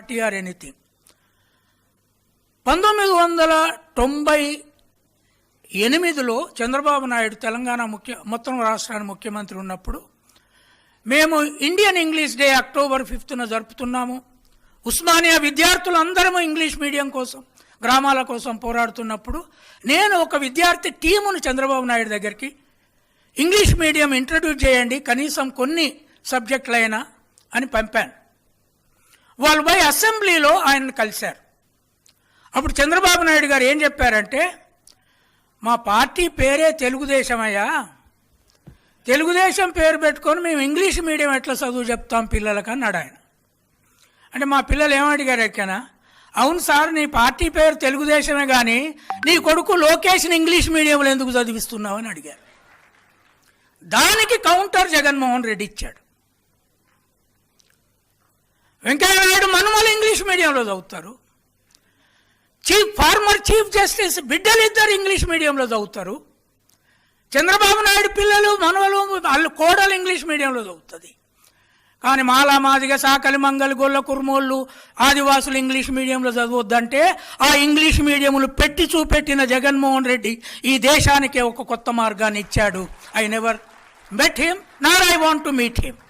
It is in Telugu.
Party or anything. పంతొమ్మిది వందల తొంభై ఎనిమిదిలో చంద్రబాబు నాయుడు తెలంగాణ ముఖ్య మొత్తం రాష్ట్రానికి ముఖ్యమంత్రి ఉన్నప్పుడు మేము ఇండియన్ ఇంగ్లీష్ డే అక్టోబర్ ఫిఫ్త్న జరుపుతున్నాము. ఉస్మానియా విద్యార్థులందరము ఇంగ్లీష్ మీడియం కోసం గ్రామాల కోసం పోరాడుతున్నప్పుడు నేను ఒక విద్యార్థి టీమును చంద్రబాబు నాయుడు దగ్గరికి ఇంగ్లీష్ మీడియం ఇంట్రడ్యూస్ చేయండి కనీసం కొన్ని సబ్జెక్టులైనా అని పంపాను. వాళ్ళు పోయి అసెంబ్లీలో ఆయన్ని కలిశారు. అప్పుడు చంద్రబాబు నాయుడు గారు ఏం చెప్పారంటే మా పార్టీ పేరే తెలుగుదేశం అయ్యా. తెలుగుదేశం పేరు పెట్టుకొని మేము ఇంగ్లీష్ మీడియం ఎట్లా చదువు చెప్తాం పిల్లలకు అన్నాడు ఆయన. అంటే మా పిల్లలు ఏమడిగారు ఎక్కనా? అవును సార్ నీ పార్టీ పేరు తెలుగుదేశమే కానీ నీ కొడుకు లోకేష్ని ఇంగ్లీష్ మీడియంలో ఎందుకు చదివిస్తున్నావు అని అడిగారు. దానికి కౌంటర్ జగన్మోహన్ రెడ్డి ఇచ్చాడు. వెంకయ్య నాయుడు మనమల ఇంగ్లీష్ మీడియంలో చదువుతారు. చీఫ్ ఫార్మర్ చీఫ్ జస్టిస్ బిడ్డలు ఇద్దరు ఇంగ్లీష్ మీడియంలో చదువుతారు. చంద్రబాబు నాయుడు పిల్లలు మనవలు వాళ్ళు కోడలు ఇంగ్లీష్ మీడియంలో చదువుతుంది. కానీ మాలా మాదిగ సాకలి మంగలి గొల్ల కుర్మోళ్ళు ఆదివాసులు ఇంగ్లీష్ మీడియంలో చదవద్దంటే ఆ ఇంగ్లీష్ మీడియంలు పెట్టి చూపెట్టిన జగన్మోహన్ రెడ్డి ఈ దేశానికి ఒక కొత్త మార్గాన్ని ఇచ్చాడు. I never met him nor I want to meet him